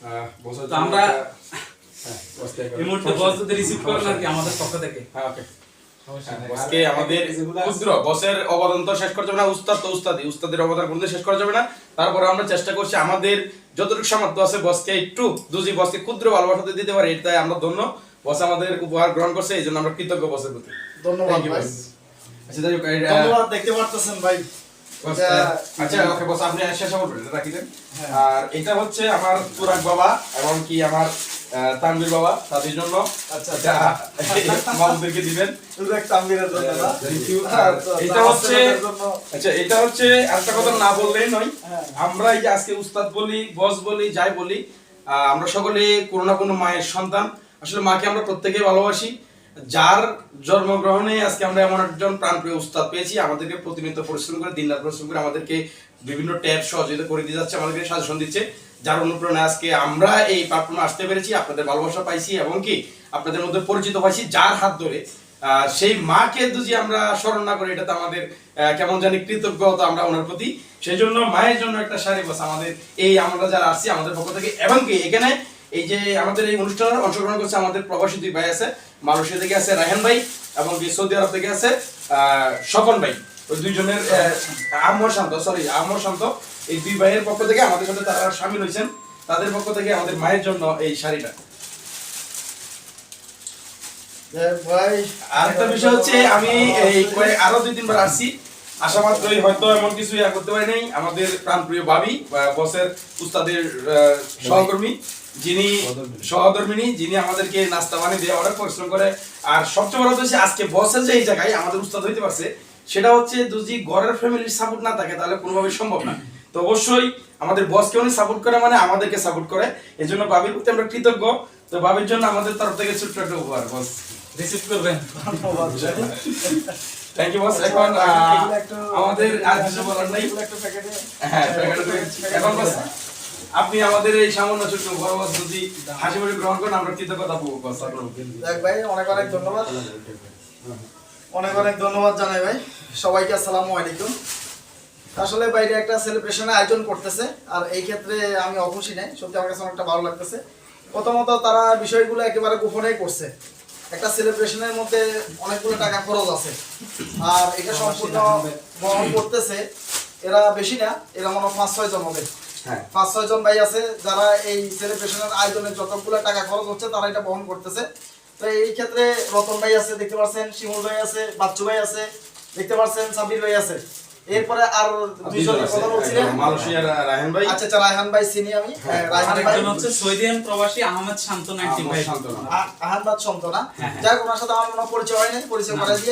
তো আমরা- হ্যাঁ, বসতে একবার- এই মুহূর্তে বস। যদি রিসিভ করেন আর কি আমাদের পক্ষ থেকে। হ্যাঁ, okay. সমস্যা নেই। বসকে আর আমাদের ক্ষুদ্র বসের অবদান তো শেষ করা যাবে না উস্তাদ তো উস্তাদি। উস্তাদের অবদান কোনদিন শেষ করা যাবে না। তারপরে আমরা চেষ্টা করছি আমাদের যতটুকু সামর্থ্য আছে বসকে একটু দুজি বসকে ক্ষুদ্র ভালোবাসাতে দিতে পারি এটাই আমরা ধন্য। বস আমাদের উপহার গ্রহণ করছে এই জন্য আমরা কৃতজ্ঞ বসের প্রতি। ধন্যবাদ আচ্ছা দেখতে পারতেছেন ভাই। আচ্ছা ওকে বস আপনি শেষ রাখি দেন। হ্যাঁ। আর এটা হচ্ছে আমার তুরাক বাবা এবং কি আমার আহ, তানভীর বাবা তাদের জন্য। আচ্ছা, মামুদেরকে দিবেন। আর তো- এটা হচ্ছে আচ্ছা এটা হচ্ছে একটা কথা না বললেই নয়। হ্যাঁ। আমরা এই যে আজকে উস্তাদ বলি বস বলি যাই বলি আমরা সকলে কোনো না কোনো মায়ের সন্তান। আসলে মাকে আমরা প্রত্যেকে ভালোবাসি। যার জন্মগ্রহণে আজকে আমরা এমন একজন প্রাণপ্রিয় উস্তাদ পেয়েছি, আমাদেরকে প্রতিনিয়ত পরিশ্রম করে দিন রাত পরিশ্রম করে আমাদেরকে বিভিন্ন ট্যাব সহযোগিতা করে দিয়ে যাচ্ছে, আমাদেরকে সাজেশন দিচ্ছে, যার অনুপ্রেরণায় আজকে আমরা এই প্ল্যাটফর্মে আসতে পেরেছি, আপনাদের ভালোবাসা পাইছি এবং কি আপনাদের মধ্যে পরিচিত পাইছি যার হাত ধরে সেই মাকে যদি আমরা স্মরণ না করি, এটা তো আমাদের কেমন জানি কৃতজ্ঞতা আমরা ওনার প্রতি। সেই জন্য মায়ের জন্য একটা শাড়ি বাস আমাদের, এই আমরা যারা আসছি আমাদের পক্ষ থেকে, এবং কি এখানে এই যে আমাদের এই অনুষ্ঠানে অংশগ্রহণ করছে আমাদের প্রবাসী দুই ভাই আছে মালয়েশিয়া থেকে আছে রায়হান ভাই এবং সৌদি আরব থেকে আছে স্বপন ভাই। ওই দুইজনের আমর শান্ত সরি আমর শান্ত। এই দুই ভাইয়ের পক্ষ থেকে আমাদের সাথে তারা সামিল হয়েছেন। তাদের পক্ষ থেকে আমাদের মায়ের জন্য এই শাড়িটা। আরেকটা বিষয় হচ্ছে আমি এই আরও দুই তিনবার আসছি। আসা মাত্রই হয়তো এমন কিছু ইয়া করতে পারি নাই। আমাদের প্রাণপ্রিয় ভাবি বসের উস্তাদের সহকর্মী। যিনি সহধর্মিনী যিনি আমাদেরকে নাস্তা বানিয়ে দিয়ে অনেক পরিশ্রম করে আর সবচেয়ে বড় কথা হচ্ছে আজকে বসের যে এই জায়গায় আমাদের উস্তাদ হইতে পারছে সেটা হচ্ছে যদি ঘরের ফ্যামিলির সাপোর্ট না থাকে তাহলে কোনোভাবে সম্ভব না। তো অবশ্যই আমাদের বসকে উনি সাপোর্ট করে মানে আমাদেরকে সাপোর্ট করে। এই জন্য বাবির প্রতি আমরা কৃতজ্ঞ। তো বাবির জন্য আমাদের তরফ থেকে ছোট্ট একটা উপহার বস রিসিভ করবেন। থ্যাংক ইউ বস এখন আমাদের আর কিছু বলার নাই। এগুলো একটু প্যাকেটে হ্যাঁ এখন বস আপনি আমাদের এই সামান্য ছোট্ট বড় যদি হাসি মুখে গ্রহণ করেন আমরা কৃতজ্ঞতা পাবো আপনার ভাই অনেক অনেক ধন্যবাদ। অনেক অনেক ধন্যবাদ জানাই ভাই। সবাইকে আসসালামু আলাইকুম। আসলে বাইরে একটা সেলিব্রেশনের আয়োজন করতেছে আর এই ক্ষেত্রে আমি অখুশি নাই। সত্যি আমার কাছে অনেকটা ভালো লাগতেছে। প্রথমত তারা বিষয়গুলো একেবারে গোপনেই করছে। একটা সেলিব্রেশনের মধ্যে অনেকগুলো টাকা খরচ আছে। আর এটা সম্পূর্ণ বহন করতেছে এরা বেশি না এরা মনে হয় পাঁচ ছয় জন হবে। হ্যাঁ পাঁচ ছয় জন ভাই আছে যারা এই সেলিব্রেশনের আয়োজনে যতগুলো টাকা খরচ হচ্ছে তারা এটা বহন করতেছে। তো এই ক্ষেত্রে রতন ভাই আছে দেখতে পাচ্ছেন শিমুল ভাই আছে বাচ্চু ভাই আছে দেখতে পাচ্ছেন সাবির ভাই আছে। এরপরে আর দুইজন কথা বলছিলেন মালয়েশিয়ার রায়হান ভাই। আচ্ছা আচ্ছা রায়হান ভাই চিনি আমি। হ্যাঁ, রায়হান ভাই। হচ্ছে সৌদিয়ান প্রবাসী আহমেদ শান্ত নাইনটি আমার ভাই। সান্ত্বনা। আ- সন্তনা হ্যাঁ, হ্যাঁ। যাক ওনার সাথে আমার পরিচয় হয়নি পরিচয় করা দিয়ে।